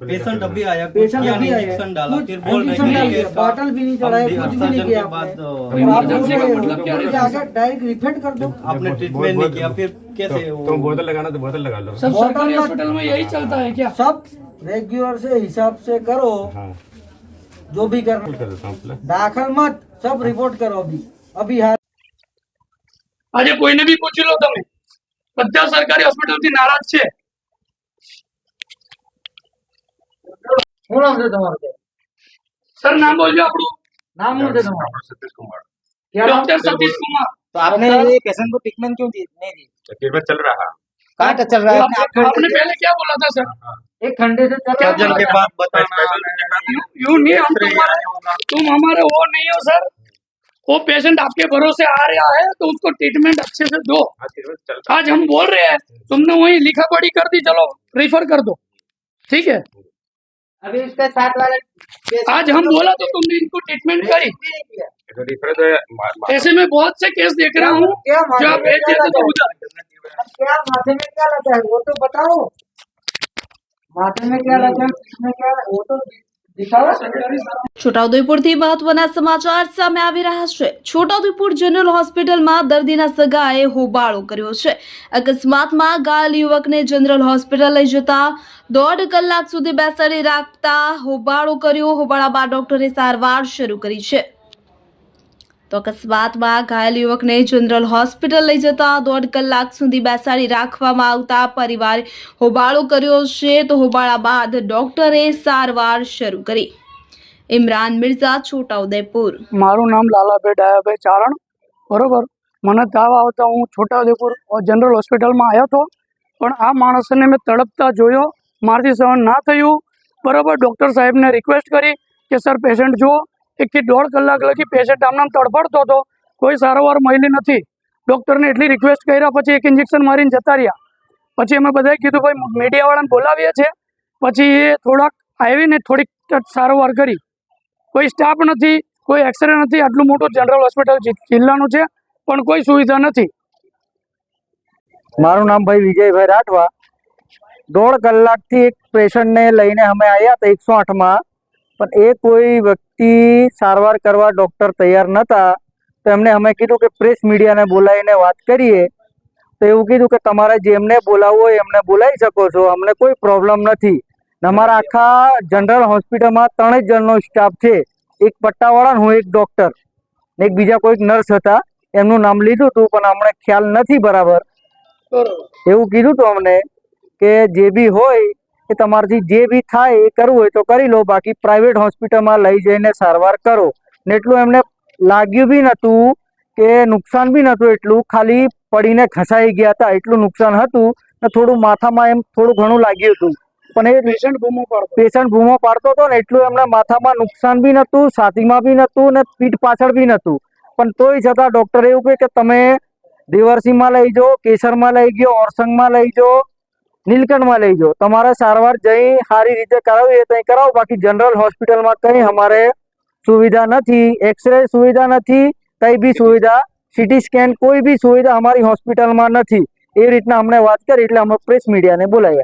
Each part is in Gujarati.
पेशेंट अभी आया कुछ पेशेंट किया अभी नहीं, आया है। इंजेक्शन डाला कुछ फिर बोल रहे इंजेक्शन डाल हैं कि दिया, इसका बॉटल भी नहीं हम चढ़ाया, दि- कुछ भी नहीं सर्जन किया के बाद आपने। अ, तो आप इमरजेंसी का बोल रहे मतलब हो क्या कि है? आगे डायरेक्ट रिफंड कर दो आपने ट्रीटमेंट नहीं किया फिर कैसे तो वो- तुम बोतल लगाना तो बोतल लगा लो सब बहुत सरकारी अच्छा- हॉस्पिटल में यही चलता है क्या सब रेगुलर से हिसाब से करो हाँ जो भी फुल करना कर देता हूँ प्लस दाखल मत सब रिपोर्ट करो अभी अभी हाल આજે કોઈને બી પૂછી લો તમે બધા સરકારી હોસ્પિટલ થી નારાજ છે શું નામ છે તમારું સર નામ બોલજો આપણું નામ શું છે તમારું सतीश कुमार क्या नाम? ડોક્ટર સતીશ કુમાર तो आपने ये पेशेंट को ट्रीटमेंट क्यों दी नहीं दी ट्रीटमेंट चल रहा कहाँ तक चल रहा है आपने आपने आपने पहले क्या बोला था सर एक घंटे से चल रहा सर्जन है के बाद बताना यू यू नहीं हम तुम्हारे तुम हमारे वो नहीं हो सर वो पेशेंट आपके भरोसे आ रहा है तो उसको ट्रीटमेंट अच्छे से दो ट्रीटमेंट चल आज हम बोल रहे हैं तुमने वही लिखा पढ़ी कर दी चलो रेफर कर दो ठीक है अभी उसके साथ वाले आज हम बोला तो तुमने इनको ट्रीटमेंट करी। तो ऐसे में बहुत से केस देख रहा हूँ क्या जो आप भेज देते तो क्या माथे में क्या लगा है? वो तो बताओ। माथे में क्या लगा है? क्या वो तो છોટાઉદેપુરથી મહત્વના સમાચાર સામે આવી રહ્યા છે. છોટાઉદેપુર જનરલ હોસ્પિટલમાં દર્દીના સગાએ હોબાળો કર્યો છે. અકસ્માતમાં ઘાયલ યુવકને જનરલ હોસ્પિટલ લઈ જતા દોઢ કલાક સુધી બેસાડી રાખતા હોબાળો કર્યો. હોબાળા બાદ ડોક્ટરે સારવાર શરૂ કરી છે. તો અકસ્માતમાં ઘાયલ યુવકને જનરલ હોસ્પિટલ લઈ જતા દોઢ કલાક સુધી બેસાડી રાખવામાં આવતા પરિવારે હોબાળો કર્યો છે. તો હોબાળા બાદ ડોક્ટરે સારવાર શરૂ કરી. ઇમરાન મિર્ઝા, છોટાઉદેપુર. મારું નામ લાલાભાઈ ડાયાભાઈ ચારણ. બરોબર? મને તાવ આવતા હું છોટાઉદેપુર જનરલ હોસ્પિટલમાં આવ્યો હતો. પણ આ માણસને મેં તડપતા જોયો. મારાથી સહન ના થયું. બરાબર? ડૉક્ટર સાહેબને રિક્વેસ્ટ કરી કે, સર પેશન્ટ જુઓ. એકથી દોઢ કલાક લગી પેશન્ટ આમનામ તડફડતો હતો. કોઈ સારવાર મળી નથી. ડૉક્ટરને એટલી રિક્વેસ્ટ કર્યા, પછી એક ઇન્જેક્શન મારીને જતા રહ્યા. પછી અમે બધાએ કીધું, ભાઈ મીડિયાવાળાને બોલાવીએ છીએ પછી એ થોડાક આવીને થોડીક સારવાર કરી. કોઈ સ્ટાફ નથી, કોઈ એક્સરે નથી, આટલું મોટું જનરલ હોસ્પિટલ જિલ્લાનું છે, પણ કોઈ સુવિધા નથી. મારું નામ ભાઈ વિજયભાઈ રાઠવા. દોઢ કલાકથી એક પેશન્ટને લઈને અમે આવ્યા હતા એકસો આઠમાં. પણ એ કોઈ વ્યક્તિ સારવાર કરવા ડૉક્ટર તૈયાર નહોતા તો એમને અમે કીધું કે પ્રેસ મીડિયાને બોલાવીને વાત કરીએ. તો એવું કીધું કે તમારે જેમને બોલાવવું હોય એમને બોલાવી શકો છો અમને કોઈ પ્રોબ્લેમ નથી. અમારા આખા જનરલ હોસ્પિટલમાં ત્રણ જ જણનો સ્ટાફ છે. એક પટ્ટાવાળાનો હું એક ડૉક્ટર ને એક બીજા કોઈક નર્સ હતા. એમનું નામ લીધું હતું પણ અમને ખ્યાલ નથી બરાબર. એવું કીધું હતું અમને કે જે બી હોય એ તમારાથી જે બી થાય એ કરવું હોય તો કરી લો બાકી પ્રાઇવેટ હોસ્પિટલમાં લઈ જઈને સારવાર કરો. ને એટલું એમને લાગ્યું બી નહોતું કે નુકસાન બી નહોતું એટલું ખાલી પડીને ખસાઈ ગયા હતા એટલું નુકસાન હતું ને થોડું માથામાં એમ થોડું ઘણું લાગ્યું હતું. પણ એ પેશન્ટ બૂમો પાડતો. પેશન્ટ ભૂમો પાડતો હતો ને એટલું એમના માથામાં નુકસાન બી નહોતું છાતીમાં બી નહોતું ને પીઠ પાછળ બી નહોતું. પણ તોય છતાં ડૉક્ટર એવું કહે કે તમે દેવરસિંહમાં લઈ જાઓ કેસરમાં લઈ ગયો ઓરસંગમાં લઈ જાઓ નીલકંઠમાં લઈ જાઓ તમારે સારવાર જઈ સારી રીતે કરાવી હોય ત્યાં કરાવો. બાકી જનરલ હોસ્પિટલમાં કંઈ અમારે સુવિધા નથી. એક્સરે સુવિધા નથી. કંઈ બી સુવિધા. સીટી સ્કેન કોઈ બી સુવિધા અમારી હોસ્પિટલમાં નથી. એ રીતના અમને વાત કરી એટલે અમે પ્રેસ મીડિયાને બોલાવ્યા.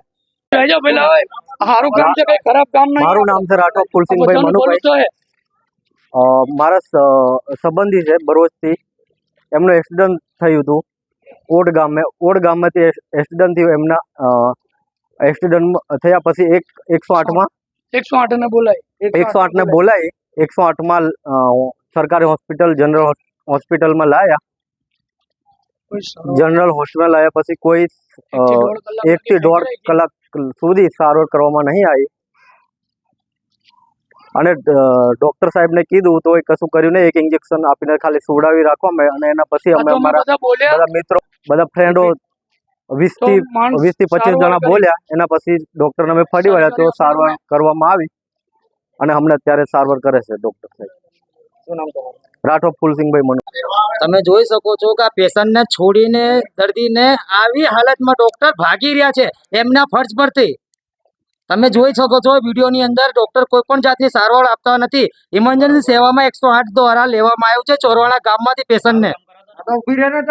સારું કામ છે કઈ ખરાબ કામ નહીં. મારું નામ છે રાઠોડ કુલસિંહભાઈ મનુભાઈ. બોલવું તો હે. અ, મારા સંબંધી છે બરોજથી. એમનું એક્સિડન્ટ થયું હતું. ઓડ ગામે ઓડ ગામમાંથી એક્સિડન્ટ થયું એમના એક્સિડન્ટ થયા પછી એક એકસો આઠમાં. એકસો આઠ ને બોલાય. એકસો આઠને બોલાય. એકસો આઠમાં સરકારી હોસ્પિટલ જનરલ હોસ્પિટલમાં લાયા. જનરલ હોસ્પિટલ લાયા પછી કોઈ દોઢ એકથી દોઢ કલાક સુધી સારવાર કરવામાં નહીં આવી. અને ડોક્ટર સાહેબને કીધું તો એ કશું કર્યું નહીં એક ઇન્જેક્શન આપીને ખાલી સુવડાવી રાખવામાં અને એના પછી અમે અમારા બધા મિત્રો બધા ફ્રેન્ડો વીસથી વીસથી પચીસ જણા બોલ્યા એના પછી ડોક્ટરને અમે ફરી વળ્યા તો સારવાર કરવામાં આવી. અને અમને અત્યારે સારવાર કરે છે ડોક્ટર સાહેબ. શું નામ રાઠોડ ફૂલસિંહભાઈ મનુ. તમે જોઈ શકો છો કે આ પેશન્ટને છોડીને દર્દીને આવી હાલતમાં ડોક્ટર ભાગી રહ્યા છે એમના ફર્જ પરથી. તમે જોઈ શકો છો વિડીયોની અંદર ડોક્ટર કોઈ પણ જાતની સારવાર આપતા નથી. ઇમરજન્સી સેવામાં એકસો આઠ દ્વારા લેવામાં આવ્યું છે ચોરવાડા ગામમાંથી પેશન્ટને. ઊભી રહે ને